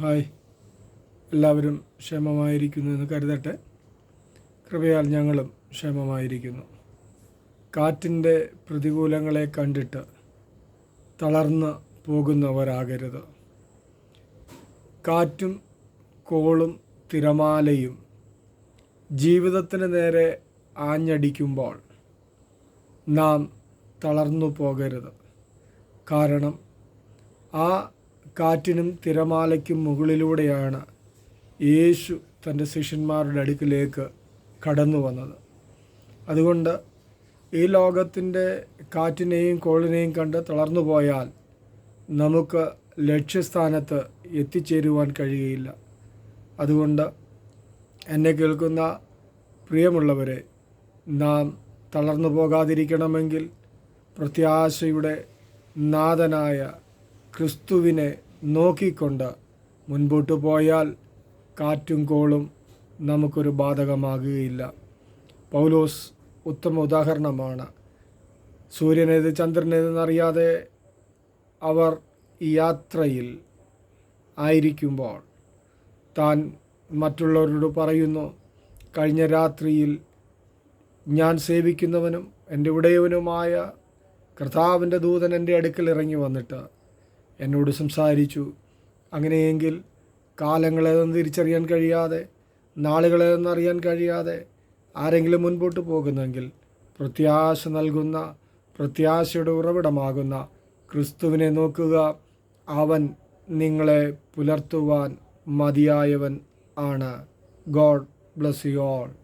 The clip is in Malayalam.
ഹായ്. എല്ലാവരും ക്ഷേമമായിരിക്കുന്നു എന്ന് കരുതട്ടെ. കൃപയാൽ ഞങ്ങളും ക്ഷേമമായിരിക്കുന്നു. കാറ്റിന്റെ പ്രതികൂലങ്ങളെ കണ്ടിട്ട് തളർന്ന് പോകുന്നവരാകരുത്. കാറ്റും കോളും തിരമാലയും ജീവിതത്തിന് നേരെ ആഞ്ഞടിക്കുമ്പോൾ നാം തളർന്നു പോകരുത്. കാരണം ആ കാറ്റിനും തിരമാലയ്ക്കും മുകളിലൂടെയാണ് യേശു തന്റെ ശിഷ്യന്മാരുടെ അടുക്കിലേക്ക് കടന്നു വന്നത്. അതുകൊണ്ട് ഈ ലോകത്തിന്റെ കാറ്റിനെയും കോളിനെയും കണ്ട് തളർന്നു പോയാൽ നമുക്ക് ലക്ഷ്യസ്ഥാനത്ത് എത്തിച്ചേരുവാൻ കഴിയുകയില്ല അതുകൊണ്ട് എന്നെ കേൾക്കുന്ന പ്രിയമുള്ളവരെ നാം തളർന്നു പോകാതിരിക്കണമെങ്കിൽ പ്രത്യാശയുടെ നാഥനായ ക്രിസ്തുവിനെ നോക്കിക്കൊണ്ട് മുൻപോട്ട് പോയാൽ കാറ്റും കോളും നമുക്കൊരു ബാധകമാകുകയില്ല. പൗലോസ് ഉത്തമ ഉദാഹരണമാണ്. സൂര്യനേത് ചന്ദ്രനേതെന്നറിയാതെ അവർ ഈ യാത്രയിൽ ആയിരിക്കുമ്പോൾ താൻ മറ്റുള്ളവരോട് പറയുന്നു കഴിഞ്ഞ രാത്രിയിൽ ഞാൻ സേവിക്കുന്നവനും എന്റെ ഉടയവനുമായ കർത്താവിന്റെ ദൂതൻ എന്റെ അടുക്കൽ ഇറങ്ങി വന്നിട്ട് എന്നോട് സംസാരിച്ചു. അങ്ങനെയെങ്കിൽ കാലങ്ങളേതെന്ന് തിരിച്ചറിയാൻ കഴിയാതെ നാളുകളേതെന്ന് അറിയാൻ കഴിയാതെ ആരെങ്കിലും മുൻപോട്ട് പോകുന്നെങ്കിൽ പ്രത്യാശ നൽകുന്ന പ്രത്യാശയുടെ ഉറവിടമാകുന്ന ക്രിസ്തുവിനെ നോക്കുക. അവൻ നിങ്ങളെ പുലർത്തുവാൻ മതിയായവൻ ആണ്. God bless you all